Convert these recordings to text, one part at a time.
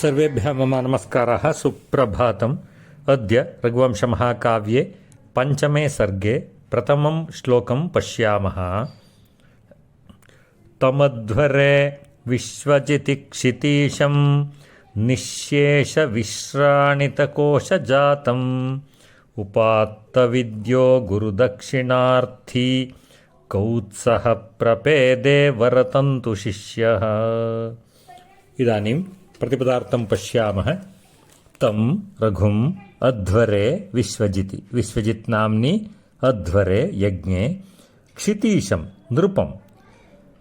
सर्वेभ्यः मम नमस्कारः सुप्रभातम् अद्य रघुवंशमहाकाव्ये पञ्चमे सर्गे प्रथमं श्लोकं पश्यामः तमध्वरे विश्वजिति क्षितीशं निःशेषविश्राणितकोशजातम् उपात्तविद्यो गुरुदक्षिणार्थी कौत्सः प्रपेदे वरतन्तु शिष्यः इदानीं प्रतिपदार्थं पश्यामः, तं रघुम् अध्वरे, विश्वजिति। विश्वजित् नाम्नि अध्वरे, यज्ञे, क्षितीशं, नृपं।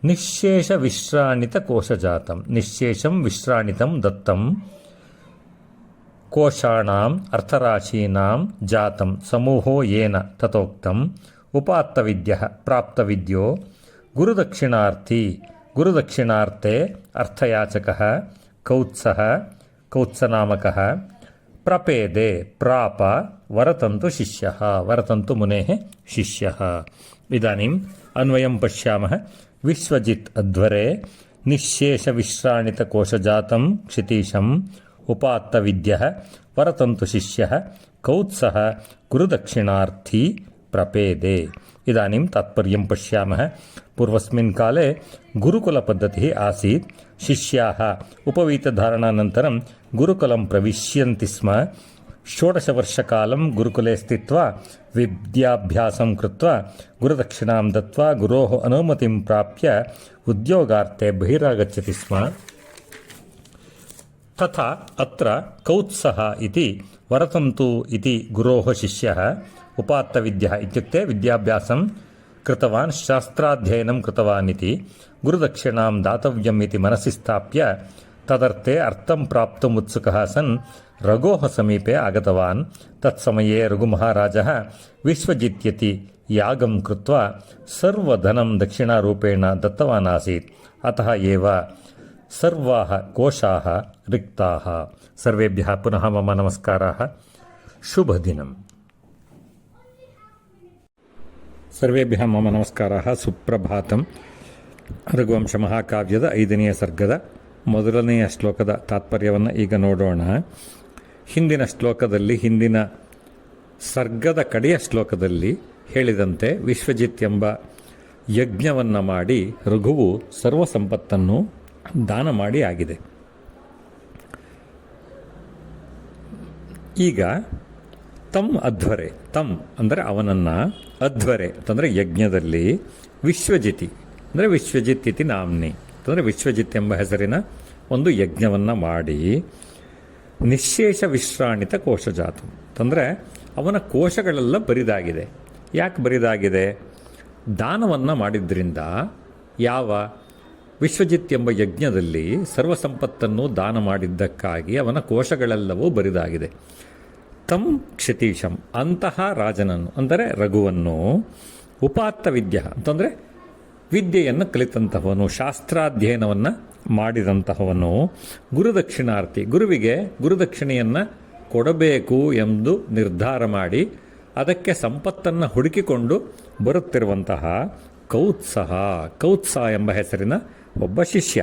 निःशेषविश्राणितकोशजातं। निःशेषं विश्राणितं दत्तं कोशाणाम् अर्थराशीनां जातं। समूहो येन तथोक्तम् उपात्तविद्यः प्राप्तविद्यो। गुरुदक्षिणार्थी। गुरुदक्षिणार्थे अर्थयाचकः। కౌత్స కౌత్సనామక ప్రపేదే ప్రాప వరతంతు శిష్య వరతంతు మునే శిష్య ఇదానీం అన్వయం పశ్యామः విశ్వజిత్ అధ్వరే నిశ్శేషవిశ్రాణితకోశజాతం క్షితీశం ఉపాత్తవిద్య వరతంతు శిష్య కౌత్స గురుదక్షిణార్థీ ప్రపేదే इदानीं तात्पर्यं पश्यामः पूर्वस्मिन् काले गुरुकुलपद्धतिः आसीत् शिष्याः उपवीतधारणानन्तरं गुरुकुलं प्रविश्यन्ति स्म षोडशवर्षकालं गुरुकुले स्थित्वा विद्याभ्यासं कृत्वा गुरुदक्षिणां दत्त्वा गुरोः अनुमतिं प्राप्य उद्योगार्थे बहिरागच्छति स्म तथा अत्र कौत्सः इति वरतन्तु इति गुरोः शिष्यः उपात्तविद्यः इत्युक्ते विद्याभ्यासं कृतवान् शास्त्राध्ययनं कृतवान् इति गुरुदक्षिणां दातव्यम् इति मनसि स्थाप्य तदर्थे अर्थं प्राप्तुम् उत्सुकः सन् रघोः समीपे आगतवान् तत्समये रघुमहाराजः विश्वजित्यति यागं कृत्वा सर्वधनं दक्षिणारूपेण दत्तवान् आसीत् अतः एव सर्वाः कोशाः रिक्ताः सर्वेभ्यः पुनः मम नमस्काराः शुभदिनम् ಸರ್ವೇಭ್ಯ ಮಮ ನಮಸ್ಕಾರ. ಸುಪ್ರಭಾತಂ. ರಘುವಂಶ ಮಹಾಕಾವ್ಯದ ಐದನೆಯ ಸರ್ಗದ ಮೊದಲನೆಯ ಶ್ಲೋಕದ ತಾತ್ಪರ್ಯವನ್ನು ಈಗ ನೋಡೋಣ. ಹಿಂದಿನ ಶ್ಲೋಕದಲ್ಲಿ, ಹಿಂದಿನ ಸರ್ಗದ ಕಡೆಯ ಶ್ಲೋಕದಲ್ಲಿ ಹೇಳಿದಂತೆ ವಿಶ್ವಜಿತ್ ಎಂಬ ಯಜ್ಞವನ್ನು ಮಾಡಿ ರಘುವು ಸರ್ವ ಸಂಪತ್ತನ್ನು ದಾನ ಮಾಡಿ ಆಗಿದೆ. ಈಗ ತಮ್ ಅಧ್ವರೆ, ತಮ್ ಅಂದರೆ ಅವನನ್ನು ಅಧ್ವರೆ, ಅಂತಂದರೆ ಯಜ್ಞದಲ್ಲಿ ವಿಶ್ವಜಿತಿ, ಅಂದರೆ ವಿಶ್ವಜಿತ್ ಇತಿ ನಾಮ್ನಿ, ಅಂತಂದರೆ ವಿಶ್ವಜಿತ್ ಎಂಬ ಹೆಸರಿನ ಒಂದು ಯಜ್ಞವನ್ನು ಮಾಡಿ ನಿಶೇಷ ವಿಶ್ರಾಣಿತ ಕೋಶಜಾತು, ಅಂತಂದರೆ ಅವನ ಕೋಶಗಳೆಲ್ಲ ಬರಿದಾಗಿದೆ. ಯಾಕೆ ಬರಿದಾಗಿದೆ? ದಾನವನ್ನು ಮಾಡಿದ್ರಿಂದ ಯಾವ ವಿಶ್ವಜಿತ್ ಎಂಬ ಯಜ್ಞದಲ್ಲಿ ಸರ್ವ ಸಂಪತ್ತನ್ನು ದಾನ ಮಾಡಿದ್ದಕ್ಕಾಗಿ ಅವನ ಕೋಶಗಳೆಲ್ಲವೂ ಬರಿದಾಗಿದೆ. ತಂ ಕ್ಷತೀಶಂ. ಅಂತಹ ರಾಜನನ್ನು, ಅಂದರೆ ರಘುವನ್ನು ಉಪಾತ್ತ ವಿದ್ಯ, ಅಂತಂದರೆ ವಿದ್ಯೆಯನ್ನು ಕಲಿತಂತಹವನು, ಶಾಸ್ತ್ರಾಧ್ಯಯನವನ್ನು ಮಾಡಿದಂತಹವನು ಗುರುದಕ್ಷಿಣಾರ್ಥಿ ಗುರುವಿಗೆ ಗುರುದಕ್ಷಿಣೆಯನ್ನು ಕೊಡಬೇಕು ಎಂದು ನಿರ್ಧಾರ ಮಾಡಿ, ಅದಕ್ಕೆ ಸಂಪತ್ತನ್ನು ಹುಡುಕಿಕೊಂಡು ಬರುತ್ತಿರುವಂತಹ ಕೌತ್ಸಹ ಕೌತ್ಸ ಎಂಬ ಹೆಸರಿನ ಒಬ್ಬ ಶಿಷ್ಯ.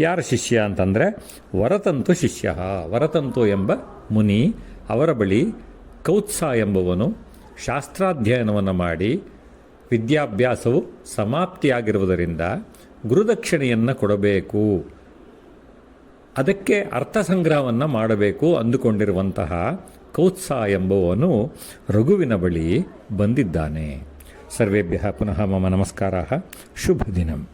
ಯಾರ ಶಿಷ್ಯ ಅಂತಂದರೆ ವರತಂತು ಶಿಷ್ಯ, ವರತಂತು ಎಂಬ ಮುನಿ ಅವರ ಬಳಿ ಕೌತ್ಸ ಎಂಬುವನು ಶಾಸ್ತ್ರಾಧ್ಯಯನವನ್ನು ಮಾಡಿ ವಿದ್ಯಾಭ್ಯಾಸವು ಸಮಾಪ್ತಿಯಾಗಿರುವುದರಿಂದ ಗುರುದಕ್ಷಿಣೆಯನ್ನು ಕೊಡಬೇಕು. ಅದಕ್ಕೆ ಅರ್ಥ ಸಂಗ್ರಹವನ್ನು ಮಾಡಬೇಕು ಅಂದುಕೊಂಡಿರುವಂತಹ ಕೌತ್ಸ ಎಂಬುವನು ರಘುವಿನ ಬಳಿ ಬಂದಿದ್ದಾನೆ. ಸರ್ವೇಭ್ಯ ಪುನಃ ಮಮ ನಮಸ್ಕಾರ. ಶುಭ ದಿನಂ